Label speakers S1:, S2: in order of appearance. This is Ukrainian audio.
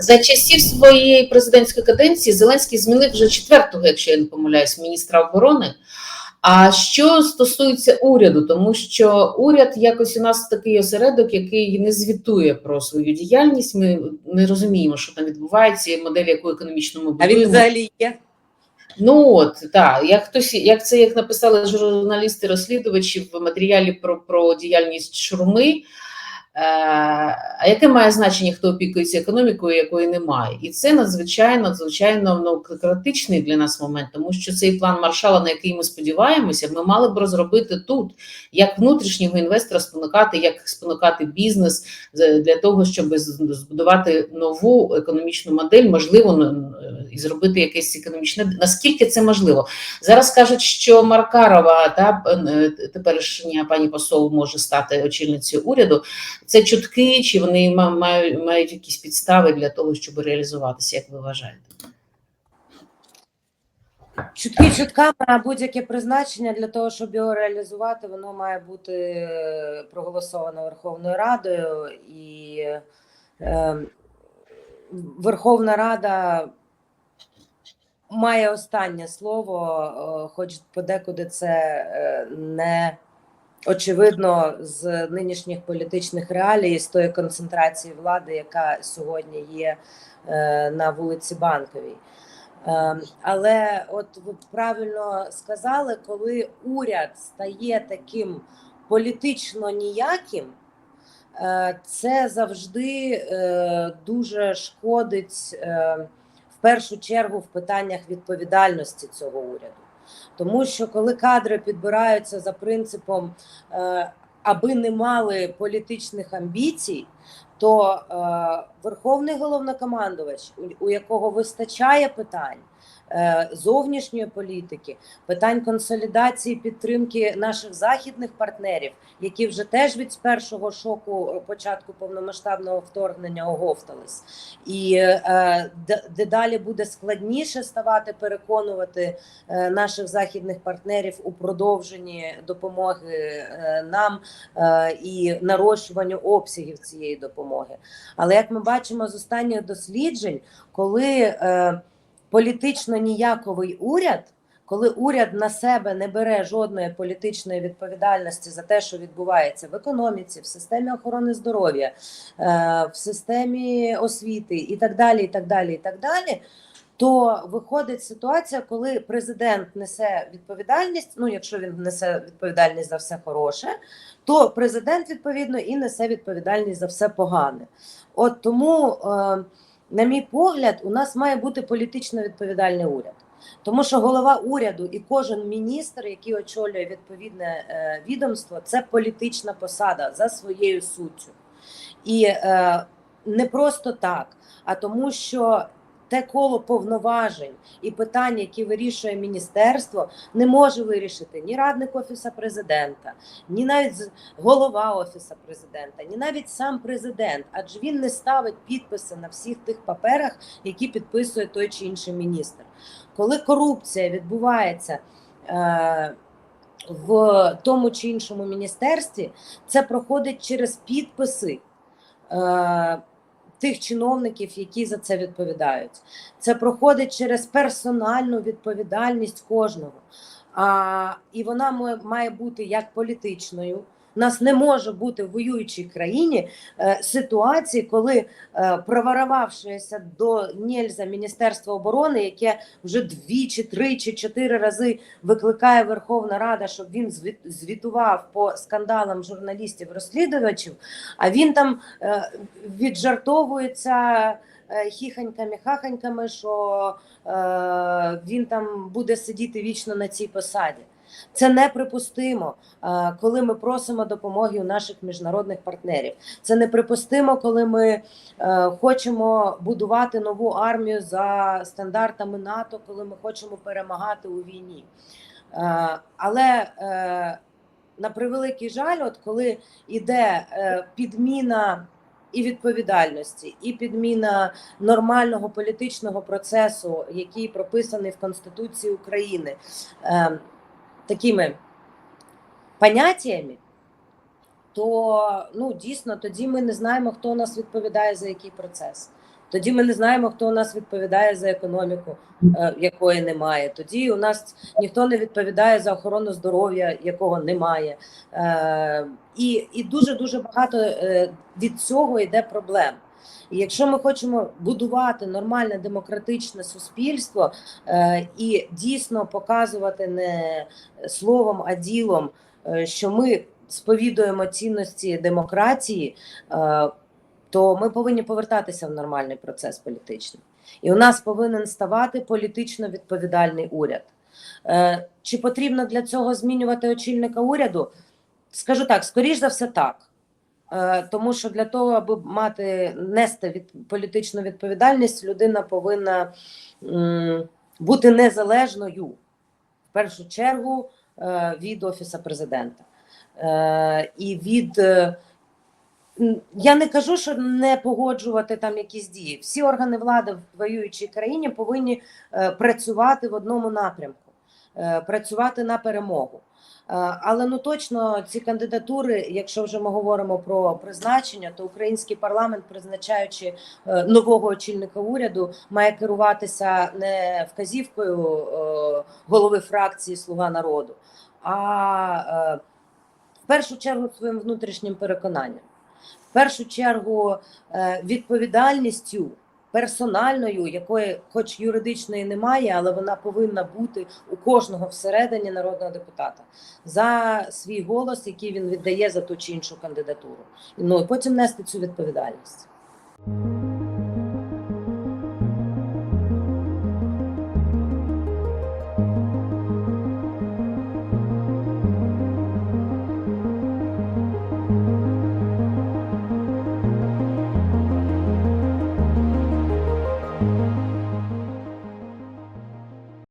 S1: За часів своєї президентської каденції Зеленський змінив вже четвертого, якщо я не помиляюсь, міністра оборони. А що стосується уряду, тому що уряд якось у нас такий осередок, який не звітує про свою діяльність. Ми не розуміємо, що там відбувається, і модель, яку економічно ми
S2: А він взагалі є.
S1: Ну от так, як хтось, як це як написали журналісти-розслідувачі в матеріалі про, про діяльність Шурми. Е, а яке має значення, хто опікується економікою, якої немає? І це надзвичайно, надзвичайно ну, критичний для нас момент, тому що цей план маршала, на який ми сподіваємося, ми мали б розробити тут, як внутрішнього інвестора спонукати, як спонукати бізнес для того, щоб збудувати нову економічну модель, можливо, і зробити якесь економічне. Наскільки це можливо? Зараз кажуть, що Маркарова та е, теперішня пані посол може стати очільницею уряду. Це чутки, чи вони ма- мають, мають якісь підстави для того, щоб реалізуватися, як ви вважаєте?
S2: Чутки чутками, а будь-яке призначення для того, щоб його реалізувати, воно має бути е, проголосовано Верховною Радою, і е, Верховна Рада має останнє слово, е, хоч подекуди це е, не очевидно з нинішніх політичних реалій, з тої концентрації влади, яка сьогодні є е, на вулиці Банковій. Е, Але от ви правильно сказали, коли уряд стає таким політично ніяким, е, це завжди дуже шкодить в першу чергу в питаннях відповідальності цього уряду. Тому що коли кадри підбираються за принципом, е, аби не мали політичних амбіцій, то е, верховний головнокомандувач, у, якого вистачає питань е, зовнішньої політики, питань консолідації підтримки наших західних партнерів, які вже теж від першого шоку початку повномасштабного вторгнення оговтались, і е, де- дедалі буде складніше ставати переконувати е, наших західних партнерів у продовженні допомоги нам і нарощуванню обсягів цієї допомоги. Але як ми бачимо з останніх досліджень, коли е, політично ніяковий уряд, коли уряд на себе не бере жодної політичної відповідальності за те, що відбувається в економіці, в системі охорони здоров'я, е, в системі освіти і так далі, і так далі, і так далі. То виходить ситуація, коли президент несе відповідальність. Ну, якщо він несе відповідальність за все хороше, то президент відповідно і несе відповідальність за все погане. От тому, е, на мій погляд, у нас має бути політично відповідальний уряд. Тому що голова уряду і кожен міністр, який очолює відповідне е, відомство, це політична посада за своєю суттю. І е, не просто так, а тому, що те коло повноважень і питань, які вирішує міністерство, не може вирішити ні радник офіса президента, ні навіть голова офіса президента, ні навіть сам президент, адже він не ставить підписи на всіх тих паперах, які підписує той чи інший міністр. Коли корупція відбувається. Е- в тому чи іншому міністерстві це проходить через підписи е, тих чиновників, які за це відповідають. Це проходить через персональну відповідальність кожного. А, і вона має бути як політичною. Нас не може бути в воюючій країні е, ситуації, коли е, проворовавшися до Нєльза Міністерства оборони, яке вже двічі, тричі, чотири рази викликає Верховна Рада, щоб він звітував по скандалам журналістів-розслідувачів, а він там е, віджартовується е, хіханьками-хаханьками, що е, він там буде сидіти вічно на цій посаді. Це неприпустимо, е, коли ми просимо допомоги у наших міжнародних партнерів. Це неприпустимо, коли ми е, хочемо будувати нову армію за стандартами НАТО, коли ми хочемо перемагати у війні. Е, Але на превеликий жаль, от коли йде підміна і відповідальності, і підміна нормального політичного процесу, який прописаний в Конституції України, е, такими поняттями, то ну дійсно тоді ми не знаємо, хто у нас відповідає за який процес. Тоді ми не знаємо, хто у нас відповідає за економіку, е, якої немає. Тоді у нас ніхто не відповідає за охорону здоров'я, якого немає. Е, І, і дуже дуже багато е, від цього йде проблем. І якщо ми хочемо будувати нормальне демократичне суспільство е, і дійсно показувати не словом, а ділом, е, що ми сповідуємо цінності демократії, е, то ми повинні повертатися в нормальний процес політичний. І у нас повинен ставати політично відповідальний уряд. Е, Чи потрібно для цього змінювати очільника уряду? Скажу так, скоріш за все, так. Е, Тому що для того, аби мати нести від політичну відповідальність, людина повинна бути незалежною в першу чергу е, від офісу президента. Е, І від я не кажу, що не погоджувати там якісь дії. Всі органи влади в воюючій країні повинні працювати в одному напрямку, працювати на перемогу. Е, Але ну точно ці кандидатури, якщо вже ми говоримо про призначення, то український парламент, призначаючи е, нового очільника уряду, має керуватися не вказівкою е, голови фракції Слуга народу, а в першу чергу своїм внутрішнім переконанням, в першу чергу відповідальністю персональною, якої, хоч юридичної немає, але вона повинна бути у кожного всередині народного депутата за свій голос, який він віддає за ту чи іншу кандидатуру. Ну і потім нести цю відповідальність.